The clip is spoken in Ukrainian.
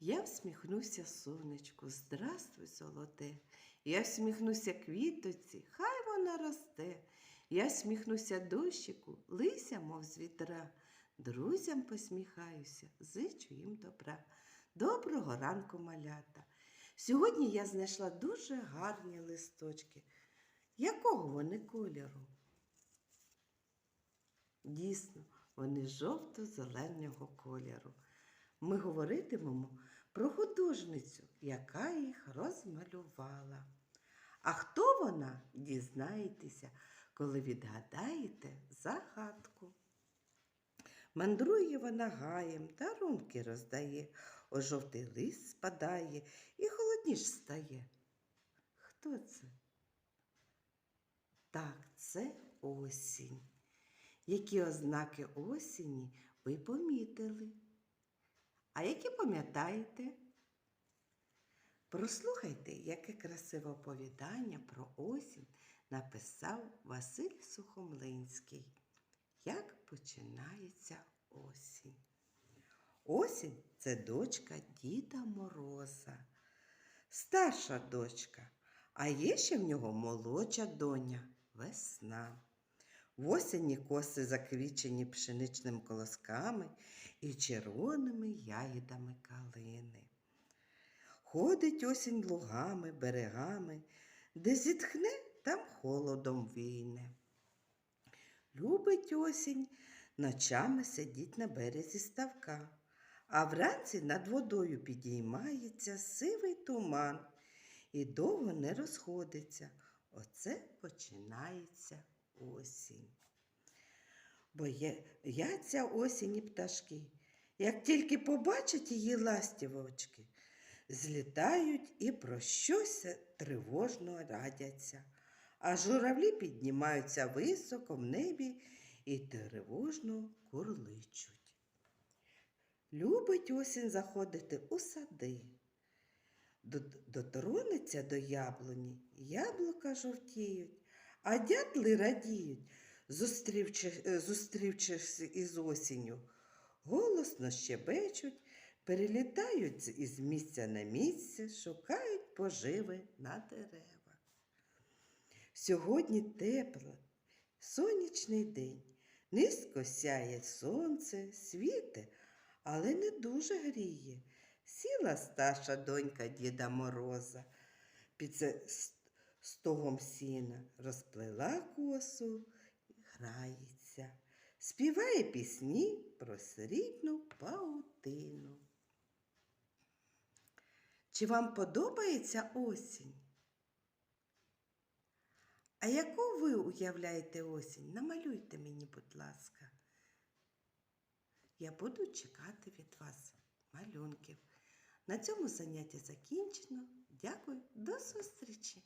Я всміхнуся сонечку, здравствуй, золоте. Я всміхнуся квітоці, хай вона росте. Я всміхнуся дощику, лися, мов з вітра. Друзям посміхаюся, зичу їм добра. Доброго ранку, малята. Сьогодні я знайшла дуже гарні листочки. Якого вони кольору? Дійсно, вони жовто-зеленого кольору. Ми говоритимемо про художницю, яка їх розмалювала. А хто вона, дізнаєтеся, коли відгадаєте загадку. Мандрує вона гаєм, дарунки роздає, о жовтий лист спадає і холодніш стає. Хто це? Так, це осінь. Які ознаки осені ви помітили? А які пам'ятаєте? Прослухайте, яке красиве оповідання про осінь написав Василь Сухомлинський. Як починається осінь? Осінь це дочка Діда Мороза, старша дочка, а є ще в нього молодша доня весна. В осені коси заквічені пшеничними колосками і червоними ягідами калини. Ходить осінь лугами, берегами, де зітхне, там холодом війне. Любить осінь ночами сидіть на березі ставка, а вранці над водою підіймається сивий туман і довго не розходиться. Оце починається осінь. Бояться осінні пташки. Як тільки побачать її ластівочки, злітають і про щось тривожно радяться. А журавлі піднімаються високо в небі і тривожно курличуть. Любить осінь заходити у сади. Дотронеться до яблуні, яблука жовтіють, а дятли радіють, зустрівчи- е, зустрівшись із осінню. Голосно щебечуть, перелітають із місця на місце, шукають поживи на деревах. Сьогодні тепло, сонячний день. Низько сяє сонце, світе, але не дуже гріє. Сіла старша донька Діда Мороза під стогом сіна, розплела косу і грається, співає пісні про срібну паутину. Чи вам подобається осінь? А яку ви уявляєте осінь? Намалюйте мені, будь ласка. Я буду чекати від вас малюнків. На цьому заняття закінчено. Дякую, до зустрічі!